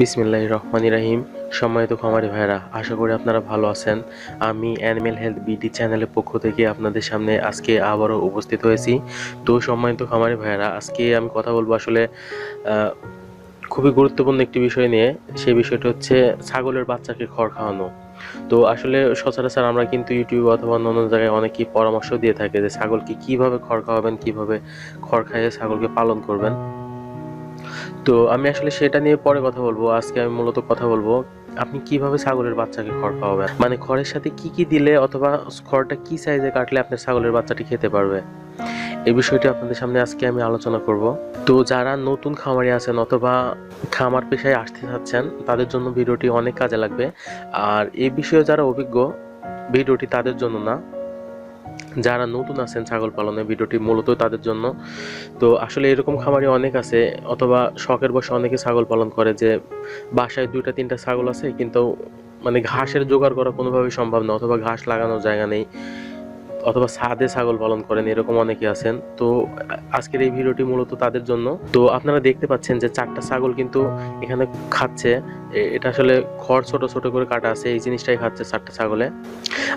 বিসমিল্লাহ রহমানি রাহিম। সম্মানিত খামারি ভাইরা আশা করি আপনারা ভালো আছেন। আমি অ্যানিমেল হেলথ বিডি চ্যানেলের পক্ষ থেকে আপনাদের সামনে আজকে আবারও উপস্থিত হয়েছি। তো সম্মানিত খামারি ভাইরা আজকে আমি কথা বলব আসলে খুবই গুরুত্বপূর্ণ একটি বিষয় নিয়ে। সেই বিষয়টা হচ্ছে ছাগলের বাচ্চাকে খড় খাওয়ানো। তো আসলে সচরাচর আমরা কিন্তু ইউটিউব অথবা অন্য জায়গায় অনেকেই পরামর্শ দিয়ে থাকে যে ছাগলকে কীভাবে খড় খাওয়াবেন, কীভাবে খড় খাইয়ে ছাগলকে পালন করবেন। তো আমি আসলে সেটা নিয়ে পরে কথা বলব। আজকে আমি মূলত কথা বলব, আপনি কীভাবে ছাগলের বাচ্চাকে খড় খাওয়াবেন? মানে খড়ের সাথে কি কি দিলে অথবা খড়টা কি সাইজে কাটলে আপনার ছাগলের বাচ্চাটি খেতে পারবে? এই বিষয়টি আপনাদের সামনে আজকে আমি আলোচনা করব। তো যারা নতুন খামারে আছেন অথবা খামার পেশায় আসতে চাচ্ছেন, তাদের জন্য ভিডিওটি অনেক কাজে লাগবে। আর এই বিষয়ে যারা অভিজ্ঞ, ভিডিওটি তাদের জন্য না। যারা নতুন আছেন ছাগল পালনে ভিডিওটি মূলত তাদের জন্য। তো আসলে এরকম খামারি অনেক আছে, অথবা শখের বসে অনেকে ছাগল পালন করে যে বাসায় দুইটা, তিনটা ছাগল আছে, কিন্তু মানে ঘাসের জোগাড় করা কোনোভাবেই সম্ভব না, অথবা ঘাস লাগানোর জায়গা নেই, অথবা ছাদে ছাগল পালন করেন, এরকম অনেকে আছেন। তো আজকের এই ভিডিওটি মূলত তাদের জন্য। তো আপনারা দেখতে পাচ্ছেন যে চারটা ছাগল কিন্তু এখানে খাচ্ছে। এটা আসলে খড় ছোট ছোট করে কাটা আছে, এই জিনিসটাই খাচ্ছে চারটা ছাগলে।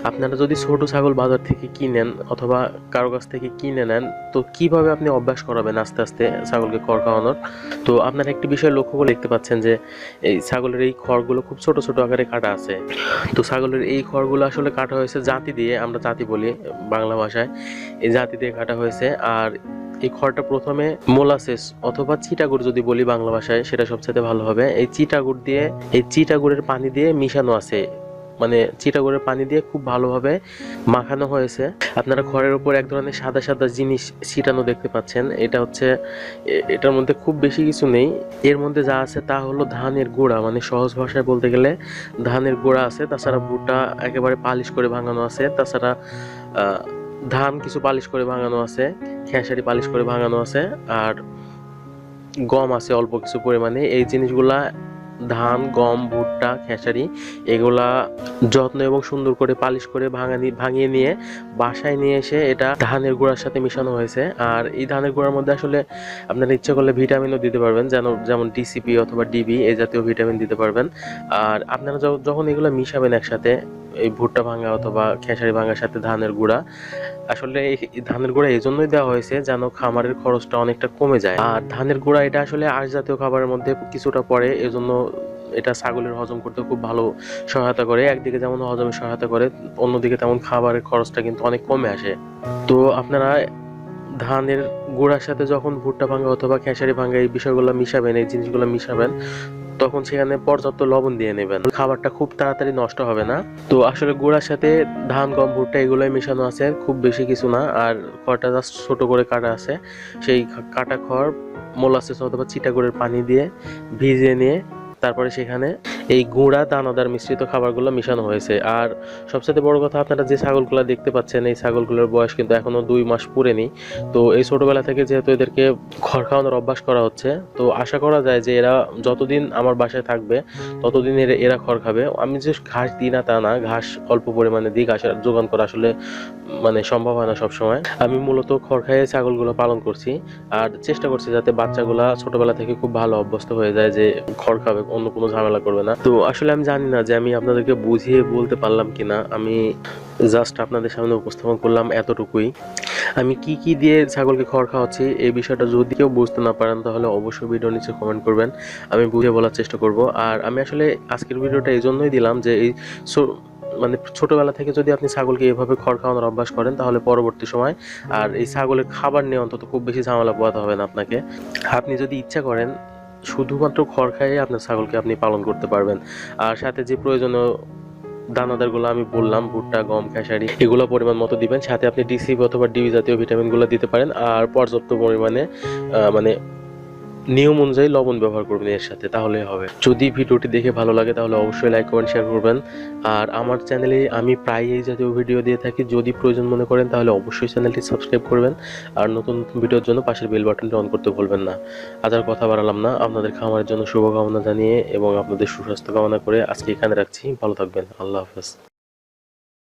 আপনারা যদি ছোট ছাগল বাজার থেকে কিনেন অথবা কারও কাছ থেকে কিনে নেন, তো কীভাবে আপনি অভ্যাস করাবেন আস্তে আস্তে ছাগলকে খড় খাওয়ানোর? তো আপনারা একটি বিষয় লক্ষ্য করে দেখতে পাচ্ছেন যে, এই ছাগলের এই খড়গুলো খুব ছোট ছোট আকারে কাটা আছে। তো ছাগলের এই খড়গুলো আসলে কাটা হয়েছে জাতি দিয়ে, আমরা জাতি বলি বাংলা ভাষায়, এই জাতি দিয়ে কাটা হয়েছে। আর এই খড়টা প্রথমে মোলাসেস অথবা চিটাগুড় যদি বলি বাংলা ভাষায়, সেটা সবচেয়ে ভালো হবে। এই চিটাগুড় দিয়ে, এই চিটাগুড়ের পানি দিয়ে মিশানো আছে। মানে চিটাগুড়ের পানি দিয়ে খুব ভালোভাবে মাখানো হয়েছে। আপনারা খড়ের উপর এক ধরনের সাদা সাদা জিনিস ছিটানো দেখতে পাচ্ছেন। এটা হচ্ছে এটার মধ্যে খুব বেশি কিছু নেই। এর মধ্যে যা আছে তা হলো ধানের গোড়া। মানে সহজ ভাষায় বলতে গেলে ধানের গোড়া আছে। তাছাড়া ভুট্টা একেবারে পালিশ করে ভাঙানো আছে। তাছাড়া ধান কিছু পালিশ করে ভাঙানো আছে, খেসারি পালিশ করে ভাঙানো আছে, আর গম আছে অল্প কিছু পরিমাণে। এই জিনিসগুলা ধান, গম, ভুট্টা, খেসারি, এগুলা যত্ন এবং সুন্দর করে পালিশ করে ভাঙানি ভাঙিয়ে নিয়ে বাসায় নিয়ে এসে এটা ধানের গুঁড়ার সাথে মিশানো হয়েছে। আর এই ধানের গুঁড়ার মধ্যে আসলে আপনারা ইচ্ছা করলে ভিটামিনও দিতে পারবেন, যেন যেমন ডিসিপি অথবা ডিবি এই জাতীয় ভিটামিন দিতে পারবেন। আর আপনারা যখন এগুলো মিশাবেন একসাথে, এই ভুট্টা ভাঙা অথবা খেসারি ভাঙার সাথে ধানের গুঁড়া আসলে এই ধানের গুঁড়া এই জন্যই দেওয়া হয়েছে যেন খামারের খরচটা অনেকটা কমে যায়। আর ধানের গুঁড়া এটা আসলে আঁশ জাতীয় খাবারের মধ্যে কিছুটা পড়ে, এজন্য এটা ছাগলের হজম করতে খুব ভালো সহায়তা করে। একদিকে যেমন হজমে সহায়তা করে, অন্যদিকে তেমন খাবারের খরচটা কিন্তু অনেক কমে আসে। তো আপনারা ধানের গুঁড়ার সাথে যখন ভুট্টা ভাঙা অথবা খেসারি ভাঙা এই বিষয়গুলো মিশাবেন, এই জিনিসগুলো মিশাবেন তখন সেখানে পর্যাপ্ত লবণ দিয়ে নেবেন। খাবারটা খুব তাড়াতাড়ি নষ্ট হবে না। তো আসলে গুঁড়ার সাথে ধান গম ভুট্টা এগুলোই মেশানো আছে, খুব বেশি কিছু না। আর খড়টা জাস্ট ছোটো করে কাটা আছে। সেই কাটা খড়, মোলাসেস অথবা চিটাগুড়ের পানি দিয়ে ভিজিয়ে নিয়ে তারপরে সেখানে এই গুঁড়া দানাদার মিশ্রিত খাবারগুলো মিশানো হয়েছে। আর সবচেয়ে বড় কথা, আপনারা যে ছাগলগুলো দেখতে পাচ্ছেন, এই ছাগলগুলোর বয়স কিন্তু এখনও দুই মাস পুরেনি। তো এই ছোটবেলা থেকে যেহেতু এদেরকে খড় খাওয়ানোর অভ্যাস করা হচ্ছে, তো আশা করা যায় যে এরা যতদিন আমার বাসায় থাকবে, ততদিন এরা এরা খড় খাবে। আমি যে ঘাস দিই না তা না, ঘাস অল্প পরিমাণে দিই, ঘাসের যোগান করা আসলে মানে সম্ভব হয় না সবসময়। আমি মূলত খড় খাইয়ে ছাগলগুলো পালন করছি, আর চেষ্টা করছি যাতে বাচ্চাগুলা ছোটবেলা থেকে খুব ভালো অভ্যস্ত হয়ে যায় যে খড় খাবে অন্য কোনো ঝামেলা করবে না। তো আসলে আমি জানি না যে আমি আপনাদেরকে বুঝিয়ে বলতে পারলাম কিনা। আমি জাস্ট আপনাদের সামনে উপস্থাপন করলাম এতটুকুই। আমি কি কি দিয়ে ছাগলকে খড় খাওয়াচ্ছি এই বিষয়টা যদি কেউ বুঝতে না পারেন, তাহলে অবশ্যই ভিডিও নিচে কমেন্ট করবেন। আমি বুঝে বলার চেষ্টা করব। আর আমি আসলে আজকের ভিডিওটা এই জন্যই দিলাম যে এই মানে ছোটোবেলা থেকে যদি আপনি ছাগলকে এভাবে খড় খাওয়ানোর অভ্যাস করেন, তাহলে পরবর্তী সময় আর এই ছাগলের খাবার নিয়ে অন্তত খুব বেশি ঝামেলা পোয়াতে হবে না আপনাকে। আপনি যদি ইচ্ছা করেন শুধুমাত্র খড় খাইয়ে আপনার ছাগলকে আপনি পালন করতে পারবেন। আর সাথে যে প্রয়োজনীয় দানাদারগুলো আমি বললাম, ভুট্টা, গম, খেসারি, এগুলো পরিমাণ মতো দিবেন। সাথে আপনি ডিসি অথবা ডিবি জাতীয় ভিটামিনগুলো দিতে পারেন। আর পর্যাপ্ত পরিমাণে মানে নিয়ম অনুযায়ী লবণ ব্যবহার করবেন এর সাথে তাহলেই হবে। যদি ভিডিওটি দেখে ভালো লাগে, তাহলে অবশ্যই লাইক কমেন্ট শেয়ার করবেন। আর আমার চ্যানেলে আমি প্রায় এই জাতীয় ভিডিও দিয়ে থাকি। যদি প্রয়োজন মনে করেন, তাহলে অবশ্যই চ্যানেলটি সাবস্ক্রাইব করবেন। আর নতুন ভিডিওর জন্য পাশের বেল বাটনটি অন করতে ভুলবেন না। আজ আর কথা বাড়ালাম না। আপনাদের খামারের জন্য শুভকামনা জানিয়ে এবং আপনাদের সুস্বাস্থ্য কামনা করে আজকে এখানে রাখছি। ভালো থাকবেন। আল্লাহ হাফেজ।